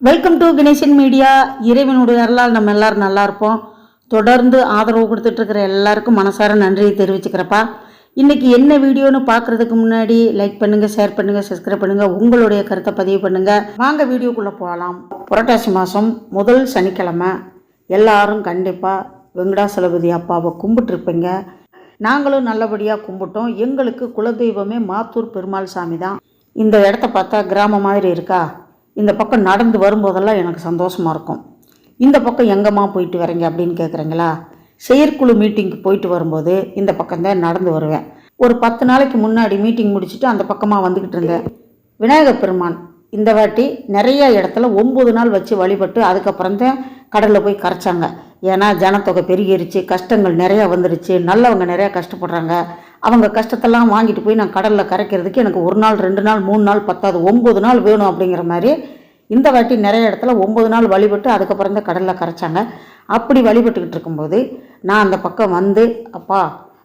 Welcome to Ganesan media இறைவனுடைய அருளால் நம்ம எல்லாரும் நல்லா இருப்போம். தொடர்ந்து ஆதரவு கொடுத்துட்ருக்கிற எல்லாருக்கும் மனசார நன்றியை தெரிவிச்சுக்கிறப்பா. இன்றைக்கி என்ன வீடியோன்னு பார்க்கறதுக்கு முன்னாடி லைக் பண்ணுங்கள் ஷேர் பண்ணுங்கள் சப்ஸ்கிரைப் பண்ணுங்கள் உங்களுடைய கருத்தை பதிவு பண்ணுங்கள் வாங்க வீடியோக்குள்ளே போகலாம். புரட்டாசி மாதம் முதல் சனிக்கிழமை. எல்லாரும் கண்டிப்பாக வெங்கடாசலபதி அப்பாவை கும்பிட்டுருப்பீங்க. நாங்களும் நல்லபடியாக கும்பிட்டோம். எங்களுக்கு குலதெய்வமே மாத்தூர் பெருமாள் சாமி தான் இந்த இடத்த பார்த்தா கிராமம் மாதிரி இருக்கா? இந்த பக்கம் நடந்து வரும்போதெல்லாம் எனக்கு சந்தோஷமாக இருக்கும். இந்த பக்கம் எங்கம்மா போயிட்டு வரீங்க அப்படின்னு கேட்குறீங்களா செயற்குழு மீட்டிங்க்கு போயிட்டு வரும்போது இந்த பக்கம் தான் நடந்து வருவேன். ஒரு பத்து நாளைக்கு முன்னாடி மீட்டிங் முடிச்சுட்டு அந்த பக்கமாக வந்துக்கிட்டு இருந்தேன். விநாயகர் பெருமான் இந்த வாட்டி நிறைய இடத்துல ஒம்பது நாள் வச்சு வழிபட்டு அதுக்கப்புறம் தான் கடலில் போய் கரைச்சாங்க. ஏன்னா ஜனத்தொகை பெருகிருச்சு கஷ்டங்கள் நிறையா வந்துருச்சு நல்லவங்க நிறையா கஷ்டப்படுறாங்க. அவங்க கஷ்டத்தெல்லாம் வாங்கிட்டு போய் நான் கடலில் கரைக்கிறதுக்கு எனக்கு ஒரு நாள் ரெண்டு நாள் மூணு நாள் பத்தாது. ஒம்பது நாள் வேணும் அப்படிங்கிற மாதிரி இந்த வாட்டி நிறைய இடத்துல ஒம்பது நாள் வழிபட்டு அதுக்கப்புறம் தான் கடலில் கரைச்சாங்க. அப்படி வழிபட்டுக்கிட்டு இருக்கும்போது நான் அந்த பக்கம் வந்து அப்பா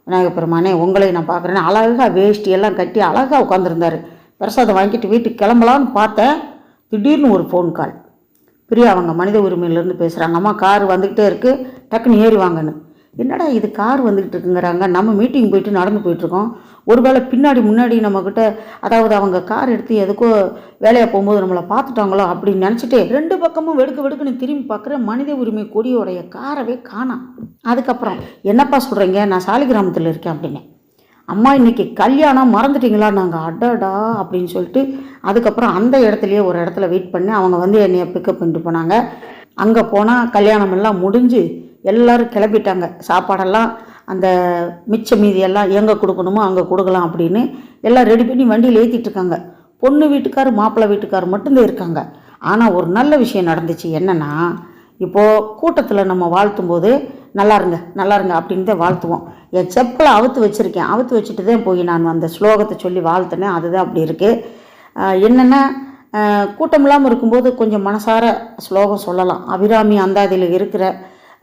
விநாயகர் பெருமானே உங்களை நான் பார்க்குறேன்னு அழகாக வேஷ்டி எல்லாம் கட்டி அழகாக உட்காந்துருந்தாரு பிரசாதம் வாங்கிட்டு வீட்டுக்கு கிளம்பலான்னு பார்த்தேன். திடீர்னு ஒரு ஃபோன் கால் பிரியா அவங்க மனித உரிமையிலேருந்து பேசுகிறாங்க அம்மா கார் வந்துக்கிட்டே இருக்குது டக்குன்னு ஏறி வாங்கன்னு. என்னடா இது கார் வந்துக்கிட்டு இருக்குங்கிறாங்க. நம்ம மீட்டிங் போயிட்டு நடந்து போயிட்டுருக்கோம். ஒரு வேளை பின்னாடி முன்னாடி நம்மக்கிட்ட அதாவது அவங்க கார் எடுத்து எதுக்கோ வேலையாக போகும்போது நம்மளை பார்த்துட்டாங்களோ அப்படின்னு நினச்சிட்டு ரெண்டு பக்கமும் வெடுக்க வெடுக்குன்னு திரும்பி பார்க்குற மனித உரிமை கொடியோடைய காரவே காணாம் அதுக்கப்புறம் என்னப்பா சொல்கிறீங்க நான் சாலிகிராமத்தில் இருக்கேன் அப்படின்னு. அம்மா இன்னைக்கு கல்யாணம் மறந்துட்டீங்களா? நாங்கள் அடடா அப்படின்னு சொல்லிட்டு அதுக்கப்புறம் அந்த இடத்துலையே ஒரு இடத்துல வெயிட் பண்ணி அவங்க வந்து என்னையை பிக்கப் பண்ணிட்டு போனாங்க. அங்கே போனால் கல்யாணம் எல்லாம் முடிஞ்சு எல்லோரும் கிளம்பிட்டாங்க. சாப்பாடெல்லாம் அந்த மிச்ச மீதியெல்லாம் எங்கே கொடுக்கணுமோ அங்கே கொடுக்கலாம் அப்படின்னு எல்லாம் ரெடி பண்ணி வண்டியில் ஏற்றிட்டு இருக்காங்க பொண்ணு வீட்டுக்கார் மாப்பிள்ளை வீட்டுக்கார் மட்டும்தான் இருக்காங்க. ஆனால் ஒரு நல்ல விஷயம் நடந்துச்சு. என்னென்னா இப்போது கூட்டத்தில் நம்ம வாழ்த்தும் போது நல்லா இருங்க நல்லா இருங்க அப்படின்னு தான் வாழ்த்துவோம். என் செப்பலை அவுத்து வச்சுருக்கேன். அவுத்து வச்சுட்டு தான் போய் நான் அந்த ஸ்லோகத்தை சொல்லி வாழ்த்தினேன். அதுதான் அப்படி இருக்குது என்னென்னா கூட்டம் இல்லாமல் இருக்கும்போது கொஞ்சம் மனசார ஸ்லோகம் சொல்லலாம். அபிராமி அந்தாதியில் இருக்கிற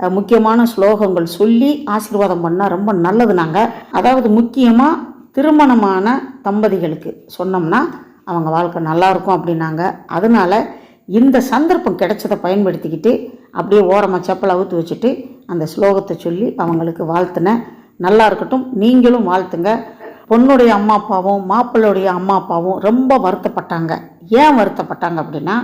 முக்கியமான ஸ்லோகங்கள் சொல்லி ஆசீர்வாதம் பண்ணால் ரொம்ப நல்லது நாங்கள் அதாவது முக்கியமாக திருமணமான தம்பதிகளுக்கு சொன்னோம்னா அவங்க வாழ்க்கை நல்லா இருக்கும் அப்படின்னாங்க. அதனால இந்த சந்தர்ப்பம் கிடைச்சதை பயன்படுத்திக்கிட்டு அப்படியே ஓரமாக செப்பலை அவுத்து வச்சுட்டு அந்த ஸ்லோகத்தை சொல்லி அவங்களுக்கு வாழ்த்தினேன் நல்லா இருக்கட்டும். நீங்களும் வாழ்த்துங்க. பொண்ணுடைய அம்மா அப்பாவும் மாப்பிள்ளையுடைய அம்மா அப்பாவும் ரொம்ப வருத்தப்பட்டாங்க. ஏன் வருத்தப்பட்டாங்க அப்படின்னா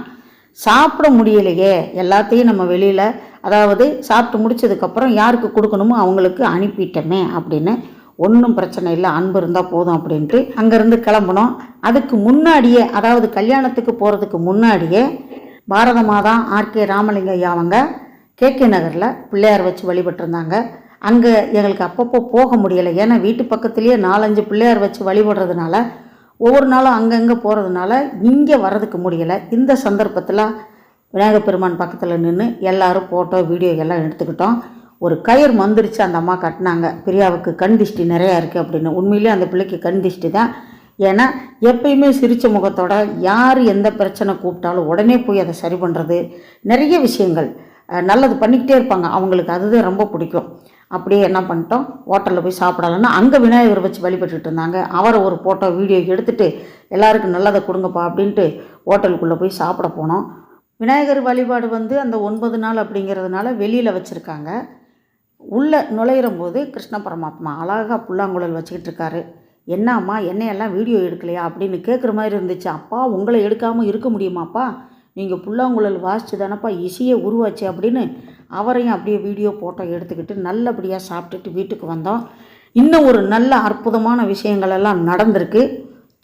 சாப்பிட முடியலையே எல்லாத்தையும் நம்ம வெளியில் அதாவது சாப்பிட்டு முடிச்சதுக்கப்புறம் யாருக்கு கொடுக்கணுமோ அவங்களுக்கு அனுப்பிட்டோமே அப்படின்னு ஒன்றும் பிரச்சனை இல்லை அன்பு இருந்தால் போதும் அப்படின்ட்டு அங்கேருந்து கிளம்புனோம். அதுக்கு முன்னாடியே அதாவது கல்யாணத்துக்கு போகிறதுக்கு முன்னாடியே பாரத மாதா ஆர்கே ராமலிங்கய்யா அவங்க கேகே நகரில் பிள்ளையார் வச்சு வழிபட்டிருந்தாங்க. அங்கே எங்களுக்கு அப்பப்போ போக முடியலை. ஏன்னா வீட்டு பக்கத்துலேயே நாலஞ்சு பிள்ளையார் வச்சு வழிபடுறதுனால ஒவ்வொரு நாளும் அங்கங்கே போகிறதுனால இங்கே வர்றதுக்கு முடியலை. இந்த சந்தர்ப்பத்தில் விநாயகர் பெருமான் பக்கத்தில் நின்று எல்லாரும் ஃபோட்டோ வீடியோ எல்லாம் எடுத்துக்கிட்டோம். ஒரு கயிறு மந்திரிச்சு அந்த அம்மா கட்டினாங்க. பிரியாவுக்கு கண் திஷ்டி நிறையா இருக்குது அப்படின்னு. உண்மையிலேயே அந்த பிள்ளைக்கு கண் திஷ்டி தான். ஏன்னா எப்பயுமே சிரித்த முகத்தோட யார் எந்த பிரச்சனை கூப்பிட்டாலும் உடனே போய் அதை சரி பண்ணுறது நிறைய விஷயங்கள். நல்லது பண்ணிக்கிட்டே இருப்பாங்க. அவங்களுக்கு அதுதான் ரொம்ப பிடிக்கும். அப்படியே என்ன பண்ணிட்டோம்? ஹோட்டலில் போய் சாப்பிடலான்னா அங்கே விநாயகர் வச்சு வழிபட்டுட்டு இருந்தாங்க. அவரை ஒரு ஃபோட்டோ வீடியோ எடுத்துகிட்டு எல்லாருக்கும் நல்லதை கொடுங்கப்பா அப்படின்ட்டு ஹோட்டலுக்குள்ளே போய் சாப்பிட போனோம். விநாயகர் வழிபாடு வந்து அந்த ஒன்பது நாள் அப்படிங்கிறதுனால வெளியில் வச்சுருக்காங்க. உள்ளே நுழையிற போது கிருஷ்ண பரமாத்மா அழகாக புல்லாங்குழல் வச்சுக்கிட்டு இருக்காரு. என்னம்மா என்னையெல்லாம் வீடியோ எடுக்கலையா? அப்படின்னு கேட்குற மாதிரி இருந்துச்சு. அப்பா உங்களை எடுக்காமல் இருக்க முடியுமாப்பா? நீங்கள் புல்லாங்குழல் வாசிச்சு தானப்பா இசையை உருவாச்சு அப்படின்னு அவரையும் அப்படியே வீடியோ ஃபோட்டோ எடுத்துக்கிட்டு நல்லபடியாக சாப்பிட்டுட்டு வீட்டுக்கு வந்தோம். இன்னும் ஒரு நல்ல அற்புதமான விஷயங்கள் எல்லாம் நடந்திருக்கு.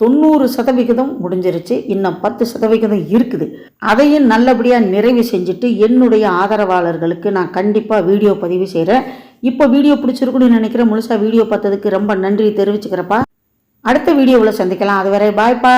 தொண்ணூறு சதவிகிதம் முடிஞ்சிருச்சு. இன்னும் பத்து சதவிகிதம் இருக்குது. அதையும் நல்லபடியாக நிறைவு செஞ்சுட்டு என்னுடைய ஆதரவாளர்களுக்கு நான் கண்டிப்பாக வீடியோ பதிவு செய்கிறேன் இப்போ வீடியோ பிடிச்சிருக்குன்னு நினைக்கிறேன் முழுசாக வீடியோ பார்த்ததுக்கு ரொம்ப நன்றி தெரிவிச்சுக்கிறப்பா. அடுத்த வீடியோவில் சந்திக்கலாம். அதுவரை பாய்ப்பா